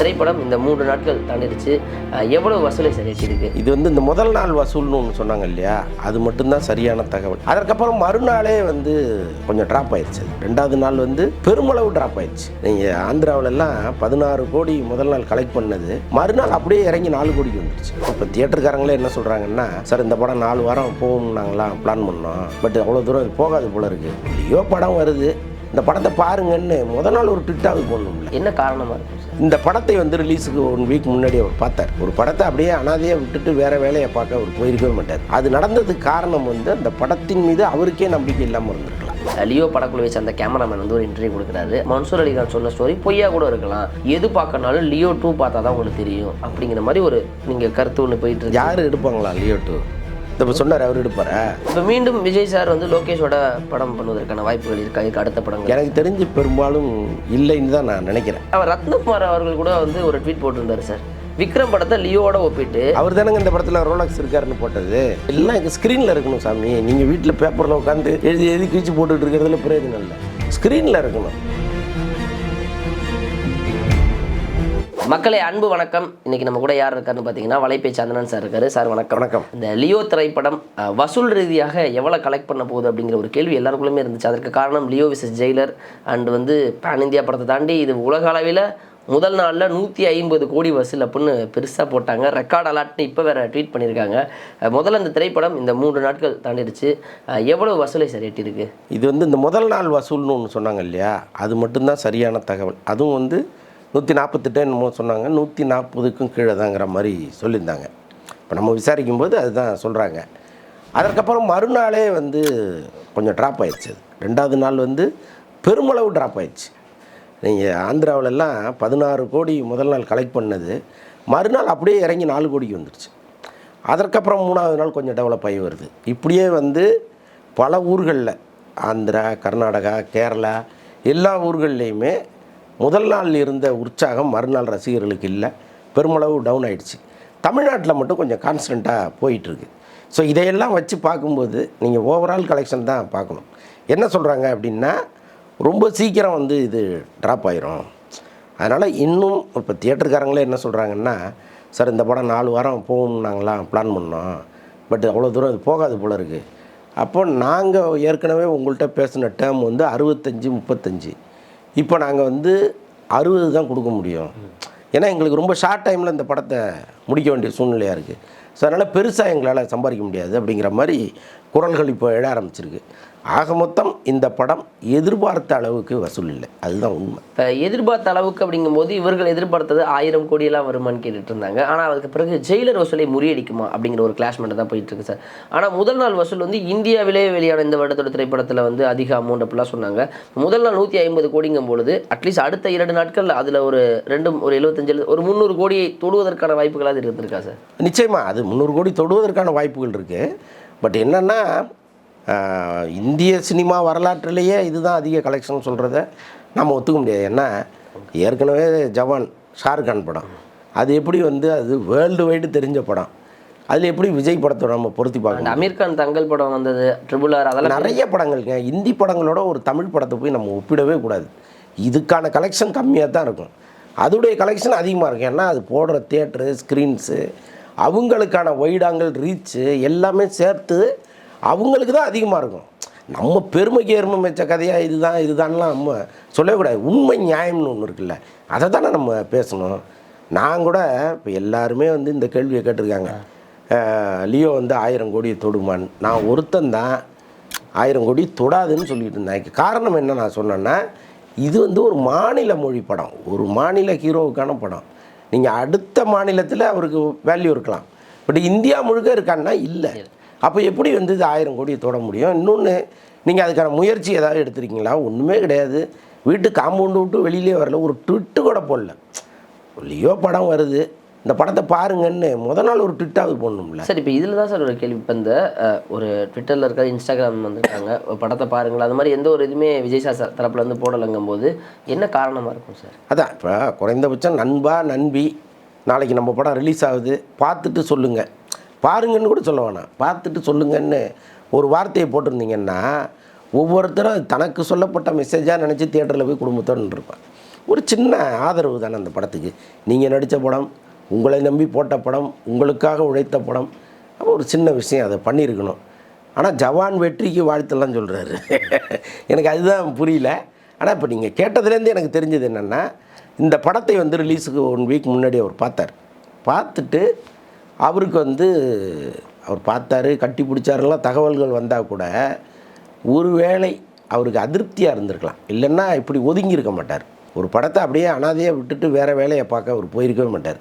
திரைப்படம் இந்த மூன்று நாட்கள் தாண்டிடுச்சு. எவ்வளவு வசூலை சார் இது வந்து இந்த முதல் நாள் வசூல்னு ஒன்று சொன்னாங்க இல்லையா? அது மட்டும்தான் சரியான தகவல். அதற்கப்புறம் மறுநாளே வந்து கொஞ்சம் ட்ராப் ஆயிடுச்சு அது. ரெண்டாவது நாள் வந்து பெருமளவு ட்ராப் ஆயிடுச்சு நீங்கள் ஆந்திராவிலலாம் பதினாறு கோடி முதல் நாள் கலெக்ட் பண்ணது. மறுநாள் அப்படியே இறங்கி நாலு கோடிக்கு வந்துருச்சு. இப்போ தியேட்டருக்காரங்களே என்ன சொல்கிறாங்கன்னா சார் இந்த படம் நாலு வாரம் போகணும் நாங்களாம் பிளான் பண்ணோம். பட் அவ்வளோ தூரம் போகாது போல இருக்குது ஐயோ படம் வருது. இந்த படத்தை பாருங்கன்னு முத நாள் ஒரு ட்விட்டாவது போடணும்ல. என்ன காரணமா இருக்கும் இந்த படத்தை வந்து ரிலீஸுக்கு ஒன் வீக் முன்னாடி அவர் பார்த்தார். ஒரு படத்தை அப்படியே அனாதையாக விட்டுட்டு வேற வேலையை பார்க்க அவர் போயிருக்கவே மாட்டார். அது நடந்ததுக்கு காரணம் வந்து அந்த படத்தின் மீது அவருக்கே நம்பிக்கை இல்லாமல் இருந்திருக்கலாம். லியோ படக்குழு வச்ச அந்த கேமராமேன் வந்து ஒரு இன்டர்வியூ கொடுக்குறாரு. மன்சூர் அலிகான் சொன்ன ஸ்டோரி பொய்யா கூட இருக்கலாம். எது பார்க்கறனாலும் லியோ டூ பார்த்தா தான் உங்களுக்கு தெரியும். அப்படிங்கிற மாதிரி ஒரு நீங்கள் கருத்து ஒன்று போயிட்டு இருக்கு. யார் எடுப்பாங்களா லியோ டூ இப்போ சொன்னார் அவர் எடுப்பாரா? இப்போ மீண்டும் விஜய் சார் வந்து லோகேஷோட படம் பண்ணுவதற்கான வாய்ப்புகள் இருக்கா? இதுக்கு அடுத்த படங்கள். எனக்கு தெரிஞ்சு பெரும்பாலும் இல்லைன்னு தான் நான் நினைக்கிறேன். அவர் ரத்னகுமார் அவர்கள் கூட வந்து ஒரு ட்வீட் போட்டிருந்தாரு சார். விக்ரம் படத்தை லியோவோட ஒப்பிட்டு. அவர் தானங்க இந்த படத்தில் ரோலக்ஸ் இருக்காருன்னு போட்டது. எல்லாம் எங்கள் ஸ்க்ரீனில் இருக்கணும் சாமி. நீங்கள் வீட்டில் பேப்பரில் உட்காந்து எழுதி எழுதி கிழிச்சு போட்டுட்டு இருக்கிறதுல பிரயோஜனம் இல்லை. ஸ்க்ரீனில் இருக்கணும். மக்களை அன்பு வணக்கம். இன்னைக்கு நம்ம கூட யார் இருக்காருன்னு பார்த்தீங்கன்னா வலைப்பை சந்தனன் சார் இருக்காரு. சார் வணக்கம். வணக்கம். இந்த லியோ திரைப்படம் வசூல் ரீதியாக எவ்வளோ கலெக்ட் பண்ண போகுது அப்படிங்கிற ஒரு கேள்வி எல்லாருக்குள்ளுமே இருந்துச்சு. அதற்கு காரணம் லியோ விசஸ் ஜெயிலர் அண்ட் வந்து பேன் இந்தியா படத்தை தாண்டி இது உலக அளவில் முதல் நாளில் நூற்றி ஐம்பது கோடி வசூல் அப்படின்னு பெருசாக போட்டாங்க. ரெக்கார்ட் அலாட்னு இப்போ வேற ட்வீட் பண்ணியிருக்காங்க முதல்ல இந்த திரைப்படம் இந்த மூன்று நாட்கள் தாண்டிடுச்சு. அஹ், எவ்வளவு வசூலை சார் எட்டியிருக்கு? இது வந்து இந்த முதல் நாள் வசூல்னு ஒன்று சொன்னாங்க இல்லையா? அது மட்டும்தான் சரியான தகவல். அதுவும் வந்து நூற்றி நாற்பத்தெட்டு என்னமோ சொன்னாங்க. நூற்றி நாற்பதுக்கும் கீழே தாங்கிற மாதிரி சொல்லியிருந்தாங்க. இப்போ நம்ம விசாரிக்கும் போது அதுதான் சொல்கிறாங்க அதற்கப்புறம் மறுநாளே வந்து கொஞ்சம் ட்ராப் ஆயிடுச்சு அது. ரெண்டாவது நாள் வந்து பெருமளவு ட்ராப் ஆயிடுச்சு. நீங்கள் ஆந்திராவிலெல்லாம் பதினாறு கோடி முதல் நாள் கலெக்ட் பண்ணது. மறுநாள் அப்படியே இறங்கி நாலு கோடிக்கு வந்துடுச்சு அதற்கப்புறம் மூணாவது நாள் கொஞ்சம் டெவலப் ஆகி வருது. இப்படியே வந்து பல ஊர்களில் ஆந்திரா கர்நாடகா கேரளா எல்லா ஊர்கள்லேயுமே முதல் நாள் இருந்த உற்சாகம் மறுநாள் ரசிகர்களுக்கு இல்லை. பெருமளவு டவுன் ஆகிடுச்சு தமிழ்நாட்டில் மட்டும் கொஞ்சம் கான்ஸ்டண்ட்டாக போயிட்டுருக்கு. ஸோ இதையெல்லாம் வச்சு பார்க்கும்போது நீங்கள் ஓவரால் கலெக்ஷன் தான் பார்க்கணும். என்ன சொல்கிறாங்க அப்படின்னா ரொம்ப சீக்கிரம் வந்து இது ட்ராப் ஆயிரும். அதனால் இன்னும் இப்போ தியேட்டருக்காரங்களே என்ன சொல்கிறாங்கன்னா சார் இந்த படம் நாலு வாரம் போகும் நாங்களாம் பிளான் பண்ணோம். பட் அவ்வளோ தூரம் அது போகாது போல இருக்குது அப்போ நாங்கள் ஏற்கனவே உங்கள்கிட்ட பேசின டேர்ம் வந்து அறுபத்தஞ்சி முப்பத்தஞ்சு. இப்போ நாங்கள் வந்து அறுபது தான் கொடுக்க முடியும். ஏன்னா எங்களுக்கு ரொம்ப ஷார்ட் டைமில் இந்த படத்தை முடிக்க வேண்டிய சூழ்நிலையாக இருக்குது ஸோ அதனால் பெருசாக எங்களால் சம்பாதிக்க முடியாது அப்படிங்கிற மாதிரி குரல்கள் இப்போ எழ ஆரம்பிச்சிருக்கு. ஆக மொத்தம் இந்த படம் எதிர்பார்த்த அளவுக்கு வசூல் இல்லை. அதுதான் உண்மை. இப்போ எதிர்பார்த்த அளவுக்கு அப்படிங்கும்போது இவர்கள் எதிர்பார்த்தது ஆயிரம் கோடியெல்லாம் வருமான்னு கேட்டுட்டு இருந்தாங்க. ஆனால் அதுக்கு பிறகு ஜெயிலர் வசூலை முறியடிக்குமா அப்படிங்கிற ஒரு கிளாஷ் மட்டும் தான் போயிட்டு இருக்கு சார் ஆனால் முதல் நாள் வசூல் வந்து இந்தியாவிலே வெளியான இந்த வருடத்தோட திரைப்படத்தில் வந்து அதிக அமௌண்ட் அப்படிலாம் சொன்னாங்க. முதல் நாள் நூற்றி ஐம்பது கோடிங்கும் பொழுது அட்லீஸ்ட் அடுத்த இரண்டு நாட்கள் அதில் ஒரு ரெண்டு ஒரு எழுபத்தஞ்சு ஒரு முந்நூறு கோடியை தொடுவதற்கான வாய்ப்புகளாக இருந்திருக்கா சார் நிச்சயமாக அது முந்நூறு கோடி தொடுவதற்கான வாய்ப்புகள் இருக்குது பட் என்னென்னா இந்திய சினிமா வரலாற்றிலேயே இதுதான் அதிக கலெக்ஷன் சொல்கிறத நம்ம ஒத்துக்க முடியாது. ஏன்னா ஏற்கனவே ஜவான் ஷாருக்கான் படம். அது எப்படி வந்து அது வேர்ல்டு வைடு தெரிஞ்ச படம். அதில் எப்படி விஜய் படத்தை நம்ம பொருத்தி பார்க்கணும் அமீர் கான் தங்கல் படம் வந்தது ட்ரிபிள் ஆர் அதெல்லாம் நிறைய படங்கள்ங்க. இந்தி படங்களோட ஒரு தமிழ் படத்தை போய் நம்ம ஒப்பிடவே கூடாது. இதுக்கான கலெக்ஷன் கம்மியாக தான் இருக்கும். அதோடைய கலெக்ஷன் அதிகமாக இருக்கும். ஏன்னா அது போடுற தியேட்டரு ஸ்க்ரீன்ஸு அவங்களுக்கான ஒய்டாங்கல் ரீச்சு எல்லாமே சேர்த்து அவங்களுக்கு தான் அதிகமாக இருக்கும். நம்ம பெருமைக்கு ஏர்மை வச்ச கதையாக இதுதான் இதுதான்லாம் நம்ம சொல்லவே கூடாது. உண்மை நியாயம்னு ஒன்று இருக்குல்ல. அதை தானே நம்ம பேசணும். நான் கூட இப்போ எல்லாருமே வந்து இந்த கேள்வியை கேட்டிருக்காங்க. லியோ வந்து ஆயிரம் கோடியை தொடுமான்னு நான் ஒருத்தன் தான் ஆயிரம் கோடி தொடாதுன்னு சொல்லிட்டு இருந்தேன். காரணம் என்ன நான் சொன்னேன்னா இது வந்து ஒரு மாநில மொழி படம். ஒரு மாநில ஹீரோவுக்கான படம். நீங்கள் அடுத்த மாநிலத்தில் அவருக்கு வேல்யூ இருக்கலாம். பட் இந்தியா முழுக்க இருக்கான்னா இல்லை. அப்போ எப்படி வந்து இது ஆயிரம் கோடியை தொட முடியும்? இன்னொன்று நீங்கள் அதுக்கான முயற்சி ஏதாவது எடுத்திருக்கீங்களா? ஒன்றுமே கிடையாது. வீட்டு காம்பவுண்டு விட்டு வெளியிலே வரல. ஒரு ட்விட்டு கூட போடல. லியோ படம் வருது. இந்த படத்தை பாருங்கன்னு முத நாள் ஒரு ட்விட்டாவது போடணும்ல. சார் இப்போ இதில் தான் சார் ஒரு கேள்வி. இப்போ இந்த ஒரு ட்விட்டரில் இருக்க இன்ஸ்டாகிராம் வந்துருக்காங்க ஒரு படத்தை பாருங்களா அது மாதிரி எந்த ஒரு இதுவுமே விஜய் சார் தரப்புல இருந்து போடலைங்கும் போது என்ன காரணமாக இருக்கும் சார்? அதான் இப்போ குறைந்தபட்சம் நண்பா நண்பி நாளைக்கு நம்ம படம் ரிலீஸ் ஆகுது. பார்த்துட்டு சொல்லுங்கள் பாருங்கன்னு கூட சொல்ல வேணாம். பார்த்துட்டு சொல்லுங்கன்னு ஒரு வார்த்தையை போட்டிருந்தீங்கன்னா ஒவ்வொருத்தரும் தனக்கு சொல்லப்பட்ட மெசேஜாக நினச்சி தியேட்டரில் போய் குடும்பத்தோடு இருப்பான் ஒரு சின்ன ஆதரவு தானே அந்த படத்துக்கு. நீங்கள் நடித்த படம் உங்களை நம்பி போட்ட படம் உங்களுக்காக உழைத்த படம் அப்போ ஒரு சின்ன விஷயம் அதை பண்ணியிருக்கணும். ஆனால் ஜவான் வெற்றிக்கு வாழ்த்தெல்லாம் சொல்கிறாரு எனக்கு அதுதான் புரியல. ஆனால் இப்போ நீங்கள் கேட்டதுலேருந்து எனக்கு தெரிஞ்சது என்னென்னா இந்த படத்தை வந்து ரிலீஸுக்கு ஒன் வீக் முன்னாடி அவர் பார்த்தார். பார்த்துட்டு அவருக்கு வந்து அவர் பார்த்தாரு கட்டி பிடிச்சாரெல்லாம் தகவல்கள் வந்தால் கூட ஒருவேளை அவருக்கு அதிருப்தியாக இருந்திருக்கலாம். இல்லைன்னா இப்படி ஒதுங்கி இருக்க மாட்டார். ஒரு படத்தை அப்படியே அனாதையாக விட்டுட்டு வேறு வேலையை பார்க்க அவர் போயிருக்கவே மாட்டார்.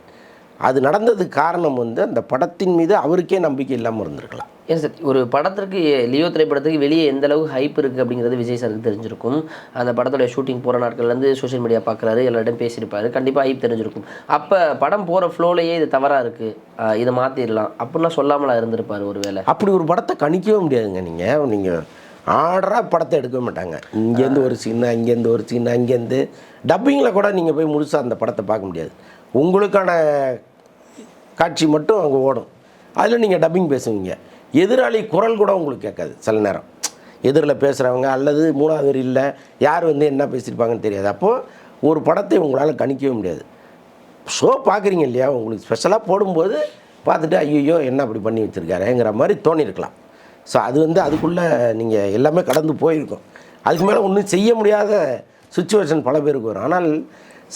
அது நடந்ததுக்கு காரணம் வந்து அந்த படத்தின் மீது அவருக்கே நம்பிக்கை இல்லாமல் இருந்திருக்கலாம். ஏன் சார் ஒரு படத்திற்கு லியோ திரைப்படத்துக்கு வெளியே எந்த அளவு ஹைப் இருக்குது அப்படிங்கிறது விஜய் சாருக்கு தெரிஞ்சிருக்கும். அந்த படத்தோட ஷூட்டிங் போகிற நாட்கள்லேருந்து சோஷியல் மீடியா பார்க்குறாரு எல்லார்ட்டையும் பேசியிருப்பாரு. கண்டிப்பாக ஹைப் தெரிஞ்சிருக்கும். அப்போ படம் போகிற ஃப்ளோலையே இது தவறாக இருக்குது இதை மாற்றிடலாம் அப்படின்னா சொல்லாமலா இருந்திருப்பார் ஒரு வேளை அப்படி ஒரு படத்தை கணிக்கவே முடியாதுங்க நீங்கள் நீங்கள் ஆர்டராக படத்தை எடுக்க மாட்டாங்க. இங்கேருந்து ஒரு சீன் அங்கேருந்து ஒரு சீன் அங்கேருந்து டப்பிங்கில் கூட நீங்கள் போய் முழுசாக அந்த படத்தை பார்க்க முடியாது. உங்களுக்கான காட்சி மட்டும் அங்கே ஓடும். அதில் நீங்கள் டப்பிங் பேசுவீங்க. எதிராளி குரல் கூட உங்களுக்கு கேட்காது சில நேரம். எதிரில் பேசுகிறவங்க அல்லது மூணாவது இல்லை யார் வந்து என்ன பேசியிருப்பாங்கன்னு தெரியாது. அப்போது ஒரு படத்தை உங்களால் கணிக்கவே முடியாது. ஷோ பார்க்குறீங்க இல்லையா? உங்களுக்கு ஸ்பெஷலாக போடும்போது பார்த்துட்டு ஐயோ என்ன அப்படி பண்ணி வச்சுருக்காருங்கிற மாதிரி தோணியிருக்கலாம் ஸோ அது வந்து அதுக்குள்ளே நீங்கள் எல்லாமே கடந்து போயிருக்கோம். அதுக்கு மேலே ஒன்றும் செய்ய முடியாத சுச்சுவேஷன் பல பேருக்கு வரும். ஆனால்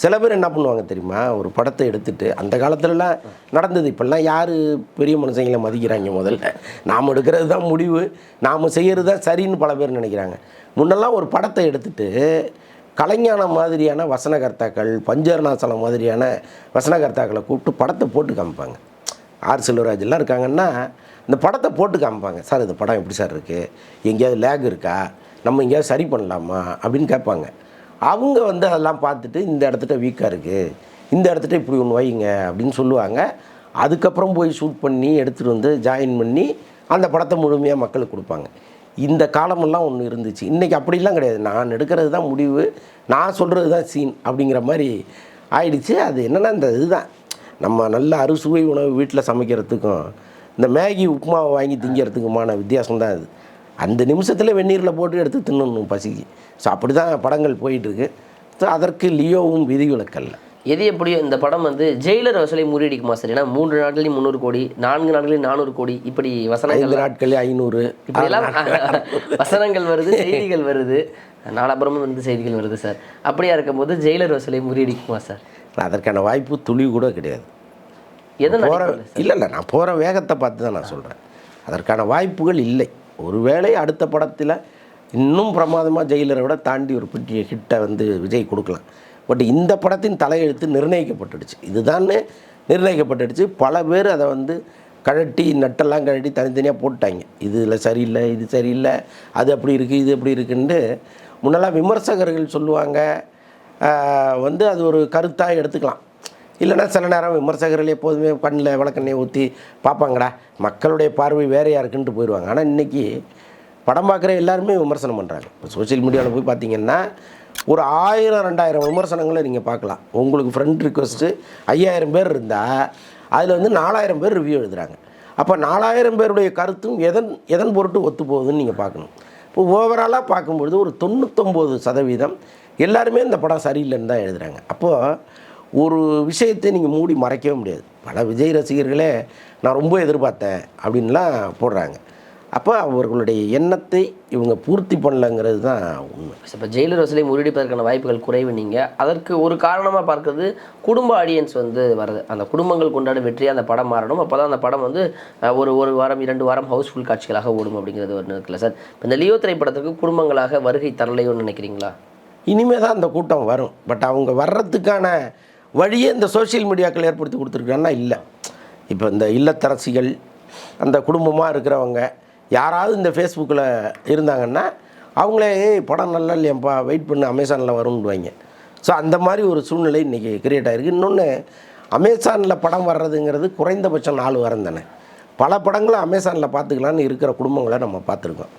சில பேர் என்ன பண்ணுவாங்க தெரியுமா? ஒரு படத்தை எடுத்துட்டு அந்த காலத்துலலாம் நடந்தது. இப்போல்லாம் யார் பெரிய மனுஷங்களை மதிக்கிறாங்க முதல்ல? நாம் எடுக்கிறது தான் முடிவு. நாம் செய்கிறது தான் சரின்னு பல பேர் நினைக்கிறாங்க. முன்னெல்லாம் ஒரு படத்தை எடுத்துட்டு கலைஞான மாதிரியான வசனகர்த்தாக்கள் பஞ்சர்ணாசலம் மாதிரியான வசனகர்த்தாக்களை கூப்பிட்டு படத்தை போட்டு காமிப்பாங்க. ஆர் செல்வராஜ் எல்லாம் இருக்காங்கன்னா இந்த படத்தை போட்டு காமிப்பாங்க. சார் இந்த படம் எப்படி சார் இருக்குது எங்கேயாவது லேக் இருக்கா? நம்ம எங்கேயாவது சரி பண்ணலாமா? அப்படின்னு கேட்பாங்க. அவங்க வந்து அதெல்லாம் பார்த்துட்டு இந்த இடத்துட்ட வீக்காக இருக்குது இந்த இடத்துல இப்படி ஒன்று வைங்க அப்படின்னு சொல்லுவாங்க. அதுக்கப்புறம் போய் ஷூட் பண்ணி எடுத்துகிட்டு வந்து ஜாயின் பண்ணி அந்த படத்தை முழுமையாக மக்களுக்கு கொடுப்பாங்க. இந்த காலமெல்லாம் ஒன்று இருந்துச்சு. இன்றைக்கி அப்படிலாம் கிடையாது. நான் எடுக்கிறது தான் முடிவு. நான் சொல்கிறது தான் சீன் அப்படிங்கிற மாதிரி ஆயிடுச்சு. அது என்னென்னா இந்த இதுதான். நம்ம நல்ல அறுசுவை உணவு வீட்டில் சமைக்கிறதுக்கும் இந்த மேகி உப்புமாவை வாங்கி திங்கிறதுக்குமான வித்தியாசம் தான் அது அந்த நிமிஷத்தில் வெந்நீரில் போட்டு எடுத்து தின்னணும் பசிக்கு. ஸோ அப்படி தான் படங்கள் போயிட்டுருக்கு. ஸோ அதற்கு லியோவும் விதிவிலக்கல்ல எது எப்படியோ இந்த படம் வந்து ஜெயிலர் வசூலை முறியடிக்குமா சார்? ஏன்னா மூன்று நாட்களையும் முந்நூறு கோடி நான்கு நாட்களையும் நானூறு கோடி இப்படி வசனங்கள் நாட்களே ஐநூறு இப்படியெல்லாம் வசனங்கள் வருது செய்திகள் வருது. நாலாபுரமும் வந்து செய்திகள் வருது சார். அப்படியா இருக்கும்போது ஜெயிலர் வசூலை முறியடிக்குமா சார்? அதற்கான வாய்ப்பு துளி கூட கிடையாது. எதன் போகிற அடிப்படையில் இல்லை இல்லை நான் போகிற வேகத்தை பார்த்து தான் நான் சொல்கிறேன் அதற்கான வாய்ப்புகள் இல்லை. ஒருவேளை அடுத்த படத்தில் இன்னும் பிரமாதமாக ஜெயிலரை விட தாண்டி ஒரு பெரிய ஹிட்டை வந்து விஜய் கொடுக்கலாம். பட் இந்த படத்தின் தலையெழுத்து நிர்ணயிக்கப்பட்டுடுச்சு. இதுதான்னு நிர்ணயிக்கப்பட்டுடுச்சு. பல பேர் அதை வந்து கழட்டி நட்டெல்லாம் கழட்டி தனித்தனியாக போட்டாங்க. இதில் சரியில்லை இது சரியில்லை அது அப்படி இருக்குது இது அப்படி இருக்குன்ட்டு முன்னெல்லாம் விமர்சகர்கள் சொல்லுவாங்க. வந்து அது ஒரு கருத்தாக எடுத்துக்கலாம். இல்லைனா சில நேரம் விமர்சகர்கள் எப்போதுமே கண்ணில் விளக்கெண்ணெய் ஊற்றி பார்ப்பாங்கடா. மக்களுடைய பார்வை வேறையாக இருக்குன்ட்டு போயிடுவாங்க. ஆனால் இன்றைக்கி படம் பார்க்குற எல்லாருமே விமர்சனம் பண்ணுறாங்க இப்போ சோஷியல் மீடியாவில் போய் பார்த்தீங்கன்னா ஒரு ஆயிரம் ரெண்டாயிரம் விமர்சனங்களை நீங்கள் பார்க்கலாம். உங்களுக்கு ஃப்ரெண்ட் ரிக்வஸ்ட்டு ஐயாயிரம் பேர் இருந்தால் அதில் வந்து நாலாயிரம் பேர் ரிவ்யூ எழுதுகிறாங்க அப்போ நாலாயிரம் பேருடைய கருத்தும் எதன் எதன் பொருட்டு ஒத்து போகுதுன்னு நீங்கள் பார்க்கணும். இப்போ ஓவராலாக பார்க்கும்பொழுது ஒரு தொண்ணூத்தொம்பது சதவீதம் எல்லாருமே இந்த படம் சரியில்லைன்னு தான் எழுதுகிறாங்க அப்போது ஒரு விஷயத்தை நீங்கள் மூடி மறைக்கவே முடியாது. பல விஜய் ரசிகர்களே நான் ரொம்ப எதிர்பார்த்தேன் அப்படின்லாம் போடுறாங்க. அப்போ அவர்களுடைய எண்ணத்தை இவங்க பூர்த்தி பண்ணலங்கிறது தான் உண்மை. இப்போ ஜெயிலர் வசூலை முறியடிப்பதற்கான வாய்ப்புகள் குறைவு நீங்கள் அதற்கு ஒரு காரணமாக பார்க்கறது குடும்ப ஆடியன்ஸ் வந்து வருது. அந்த குடும்பங்கள் கொண்டாட வெற்றியாக அந்த படம் மாறணும். அப்போ தான் அந்த படம் வந்து ஒரு ஒரு வாரம் இரண்டு வாரம் ஹவுஸ்ஃபுல் காட்சிகளாக ஓடும் அப்படிங்கிறது ஒன்று இருக்குல்ல சார் இப்போ இந்த லியோ திரைப்படத்திற்கு குடும்பங்களாக வருகை தரலையோன்னு நினைக்கிறீங்களா? இனிமே தான் அந்த கூட்டம் வரும். பட் அவங்க வர்றதுக்கான வழியே இந்த சோஷியல் மீடியாக்கள் ஏற்படுத்தி கொடுத்துருக்காங்கன்னா இல்லை. இப்போ இந்த இல்லத்தரசிகள் அந்த குடும்பமாக இருக்கிறவங்க யாராவது இந்த ஃபேஸ்புக்கில் இருந்தாங்கன்னா அவங்களே "ஏய், படம் நல்லா இல்லையாப்பா வெயிட் பண்ணு அமேசானில் வரும்னுவாங்க ஸோ அந்த மாதிரி ஒரு சூழ்நிலை இன்றைக்கி கிரியேட் ஆகிருக்கு இன்னொன்று அமேசானில் படம் வர்றதுங்கிறது குறைந்தபட்சம் நாலு வாரம் தானே. பல படங்களை அமேசானில் பார்த்துக்கலான்னு இருக்கிற குடும்பங்களை நம்ம பார்த்துருக்கோம்.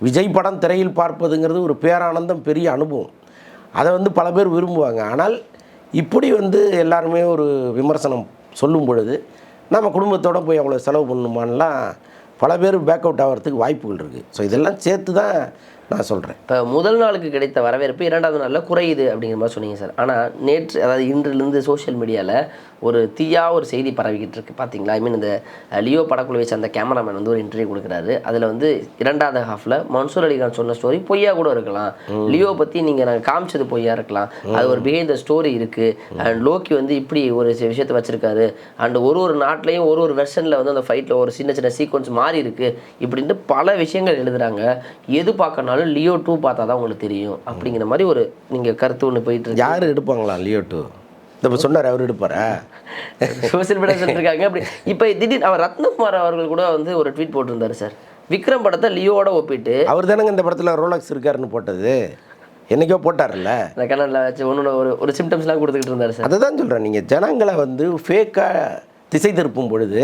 விஜய் படம் திரையில் பார்ப்பதுங்கிறது ஒரு பேரானந்தம் பெரிய அனுபவம். அதை வந்து பல பேர் விரும்புவாங்க. ஆனால் இப்படி வந்து எல்லாருமே ஒரு விமர்சனம் சொல்லும் பொழுது நம்ம குடும்பத்தோடு போய் அவ்வளோ செலவு பண்ணணுமான்லாம் பல பேர் பேக் அவுட் ஆகிறதுக்கு வாய்ப்புகள் இருக்குது ஸோ இதெல்லாம் சேர்த்து தான் நான் சொல்கிறேன் இப்போ முதல் நாளுக்கு கிடைத்த வரவேற்பு இரண்டாவது நாளில் குறையுது அப்படிங்கிற மாதிரி சொன்னீங்க சார். ஆனால் நேற்று அதாவது இன்றிலிருந்து சோஷியல் மீடியாவில் ஒரு தீயா ஒரு செய்தி பரவிக்கிட்டு இருக்கு. பார்த்தீங்களா ஐ மீன் இந்த லியோ படக்குழு வச்ச அந்த கேமராமேன் வந்து ஒரு இன்டர்வியூ கொடுக்குறாரு. அதில் வந்து இரண்டாவது ஹாஃபில் மன்சூர் அலிகான் சொன்ன ஸ்டோரி பொய்யா கூட இருக்கலாம். லியோ பற்றி நீங்கள் நாங்கள் காமிச்சது பொய்யா இருக்கலாம். அது ஒரு பிஹைண்ட் த ஸ்டோரி இருக்குது அண்ட் லோக்கி வந்து இப்படி ஒரு விஷயத்தை வச்சிருக்காரு. அண்ட் ஒரு ஒரு நாட்டிலையும் ஒரு ஒரு வெர்ஷனில் வந்து அந்த ஃபைட்டில் ஒரு சின்ன சின்ன சீக்வன்ஸ் மாறி இருக்கு. இப்படின்ட்டு பல விஷயங்கள் எழுதுறாங்க. எது பார்க்கறனாலும் லியோ டூ பார்த்தா தான் உங்களுக்கு தெரியும் அப்படிங்கிற மாதிரி ஒரு நீங்கள் கருத்து ஒன்று போயிட்டு இருக்கு. யார் எடுப்பாங்களா லியோ டூ? இந்த இப்போ சொன்னார் அவர் எடுப்பாரா? சோசியல் மீடியா அப்படி. இப்போ திடீர்னு அவர் ரத்னகுமார் அவர்கள் கூட வந்து ஒரு ட்வீட் போட்டிருந்தாரு சார். விக்ரம் படத்தை லியோவோட ஒப்பிட்டு. அவர் தானங்க இந்த படத்தில் ரோலக்ஸ் இருக்காருன்னு போட்டது. என்னைக்கோ போட்டார்ல அந்த கண்ணனில் வச்சு ஒன்று ஒரு ஒரு சிம்டம்ஸ்லாம் கொடுத்துக்கிட்டு இருந்தாரு சார். அதை தான் சொல்கிறேன் நீங்கள் ஜனங்களை வந்து ஃபேக்காக திசை திருப்பும் பொழுது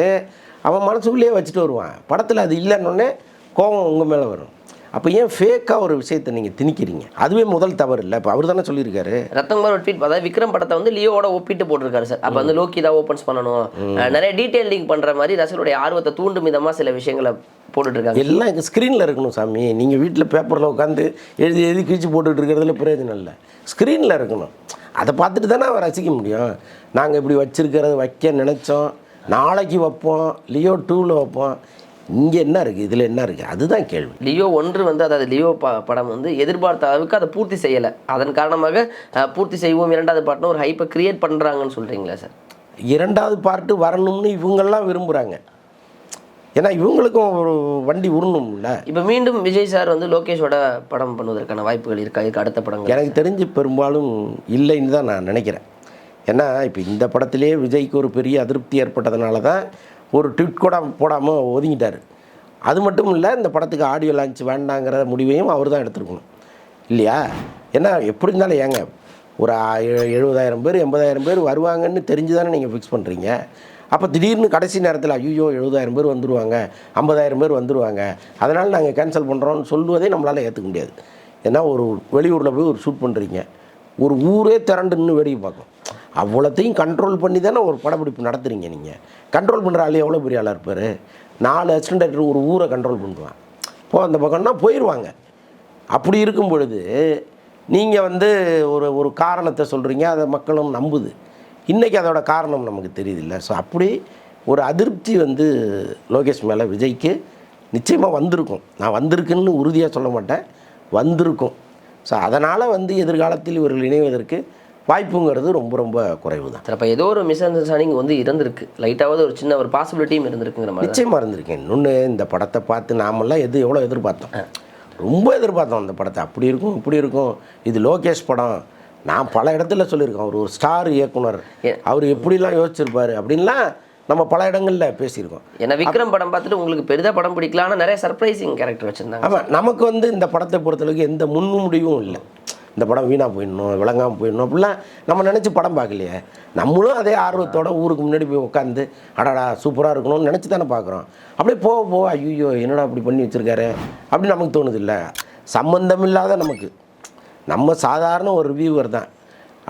அவன் மனசுக்குள்ளேயே வச்சுட்டு வருவான். படத்தில் அது இல்லைன்னொடனே கோபம் உங்கள் மேலே வரும். அப்போ ஏன் ஃபேக்காக ஒரு விஷயத்தை நீங்கள் திணிக்கிறீங்க? அதுவே முதல் தவறு இல்லை இப்போ அவர் தானே சொல்லியிருக்காரு. ரத்தன்குமார் ஒரு ட்வீட் அதாவது விக்ரம் படத்தை வந்து லியோவோட ஒப்பிட்டு போட்டிருக்காரு சார். அப்போ வந்து லோக்கி தான் ஓப்பன்ஸ் பண்ணணும். நிறைய டீடைலிங் பண்ற மாதிரி ரசிகருடைய ஆர்வத்தை தூண்டும் விதமா சில விஷயங்களை போட்டுட்டு இருக்காங்க எல்லாம் இங்கே ஸ்க்ரீனில் இருக்கணும் சாமி. நீங்கள் வீட்டில் பேப்பரில் உட்காந்து எழுதி எழுதி கிழிச்சு போட்டுட்டு இருக்கிறதுல பிரயோஜனம் இல்லை. ஸ்க்ரீனில் இருக்கணும். அதை பார்த்துட்டு தானே அவன் ரசிக்க முடியும். நாங்கள் இப்படி வச்சிருக்கிறத வைக்க நினச்சோம். நாளைக்கு வைப்போம். லியோ டூவில் வைப்போம். இங்கே என்ன இருக்குது இதில் என்ன இருக்குது அதுதான் கேள்வி. லியோ ஒன்று வந்து அதாவது லியோ ப படம் வந்து எதிர்பார்த்த அளவுக்கு அதை பூர்த்தி செய்யலை. அதன் காரணமாக பூர்த்தி செய்வோம் இரண்டாவது பாட்டுன்னு ஒரு ஹைப்பை கிரியேட் பண்ணுறாங்கன்னு சொல்கிறீங்களா சார் இரண்டாவது பார்ட்டு வரணும்னு இவங்கெல்லாம் விரும்புகிறாங்க ஏன்னா இவங்களுக்கும் ஒரு வண்டி உருணும்ல. இப்போ மீண்டும் விஜய் சார் வந்து லோகேஷோட படம் பண்ணுவதற்கான வாய்ப்புகள் இருக்கா? இதுக்கு அடுத்த படங்கள். எனக்கு தெரிஞ்சு பெரும்பாலும் இல்லைன்னு தான் நான் நினைக்கிறேன். ஏன்னா இப்போ இந்த படத்திலேயே விஜய்க்கு ஒரு பெரிய அதிருப்தி ஏற்பட்டதுனால தான் ஒரு ட்விட் கூட போடாமல் ஒதுங்கிட்டார். அது மட்டும் இல்லை இந்த படத்துக்கு ஆடியோ லான்ச் வேண்டாங்கிற முடிவையும் அவர் தான் எடுத்துருக்கணும். இல்லையா? ஏன்னா எப்படி இருந்தாலும் ஏங்க ஒரு எழுபதாயிரம் பேர் எண்பதாயிரம் பேர் வருவாங்கன்னு தெரிஞ்சு தானே நீங்கள் ஃபிக்ஸ் பண்ணுறீங்க அப்போ திடீர்னு கடைசி நேரத்தில் ஐயோ எழுபதாயிரம் பேர் வந்துருவாங்க ஐம்பதாயிரம் பேர் வந்துருவாங்க. அதனால் நாங்கள் கேன்சல் பண்ணுறோம்னு சொல்லுவதே நம்மளால் ஏற்றுக்க முடியாது. ஏன்னா ஒரு வெளியூரில் போய் ஒரு ஷூட் பண்ணுறீங்க ஒரு ஊரே திரண்டு நின்று வேடிக்கை பார்க்கும். அவ்வளோத்தையும் கண்ட்ரோல் பண்ணி தானே ஒரு படப்பிடிப்பு நடத்துறீங்க நீங்கள் கண்ட்ரோல் பண்ணுற ஆள் எவ்வளோ பெரிய ஆளாக இருப்பார்? நாலு அசிஸ்டன்ட் ஒரு ஊரை கண்ட்ரோல் பண்ணுவான். போ அந்த பக்கம்னா போயிடுவாங்க அப்படி இருக்கும் பொழுது நீங்கள் வந்து ஒரு ஒரு காரணத்தை சொல்கிறீங்க அதை மக்களும் நம்புது. இன்றைக்கி அதோட காரணம் நமக்கு தெரியுதில்ல. ஸோ அப்படி ஒரு அதிருப்தி வந்து லோகேஷ் மேலே விஜய்க்கு நிச்சயமாக வந்திருக்கும். நான் வந்திருக்குன்னு உறுதியாக சொல்ல மாட்டேன். வந்திருக்கும். ஸோ அதனால் வந்து எதிர்காலத்தில் இவர்கள் இணைவதற்கு வாய்ப்புங்கிறது ரொம்ப ரொம்ப குறைவு தான் அப்போ ஏதோ ஒரு மிஸ் அண்டர்ஸ்டாண்டிங் வந்து இருந்திருக்கு. லைட்டாவது ஒரு சின்ன ஒரு பாசிபிலிட்டியும் இருந்திருக்குங்கிற மாதிரி. நிச்சயமாக இருந்திருக்கேன் இன்னொன்று இந்த படத்தை பார்த்து நாமெல்லாம் எது எவ்வளோ எதிர்பார்த்தோம்? ரொம்ப எதிர்பார்த்தோம் அந்த படத்தை. அப்படி இருக்கும் இப்படி இருக்கும். இது லோகேஷ் படம். நான் பல இடத்துல சொல்லியிருக்கேன். அவர் ஒரு ஸ்டார் இயக்குனர். அவர் எப்படிலாம் யோசிச்சிருப்பாரு அப்படின்லாம் நம்ம பல இடங்களில் பேசியிருக்கோம். ஏன்னா விக்ரம் படம் பார்த்துட்டு உங்களுக்கு பெரிதாக படம் பிடிக்கல ஆனா நிறைய சர்ப்ரைசிங் கேரக்டர் வச்சிருந்தாங்க. ஆமாம் நமக்கு வந்து இந்த படத்தை பொறுத்தளவுக்கு எந்த முன்முடிவும் இல்லை. இந்த படம் வீணாக போயிடணும் விளங்காமல் போயிடணும் அப்படிலாம் நம்ம நினச்சி படம் பார்க்கலையே. நம்மளும் அதே ஆர்வத்தோட ஊருக்கு முன்னாடி போய் உட்காந்து அடடா சூப்பராக இருக்கணும்னு நினச்சி தானே பார்க்குறோம். அப்படியே போக போக ஐயோ என்னடா அப்படி பண்ணி வச்சுருக்காரு? அப்படின்னு நமக்கு தோணுது இல்லை சம்மந்தம் இல்லாத நமக்கு. நம்ம சாதாரண ஒரு ரிவ்யூவர் தான்.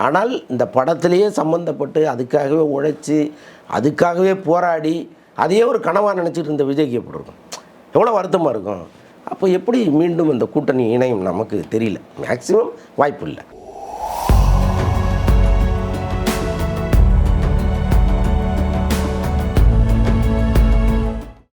ஆனால் இந்த படத்துலேயே சம்மந்தப்பட்டு அதுக்காகவே உழைச்சி அதுக்காகவே போராடி அதையே ஒரு கனவாக நினச்சிட்டு இருந்த விஜய்க்கு எப்படி இருக்கும்? எவ்வளோ வருத்தமாக இருக்கும்? அப்போ எப்படி மீண்டும் அந்த கூட்டணி இணையும் நமக்கு தெரியல. மேக்சிமம் வாய்ப்பு இல்லை.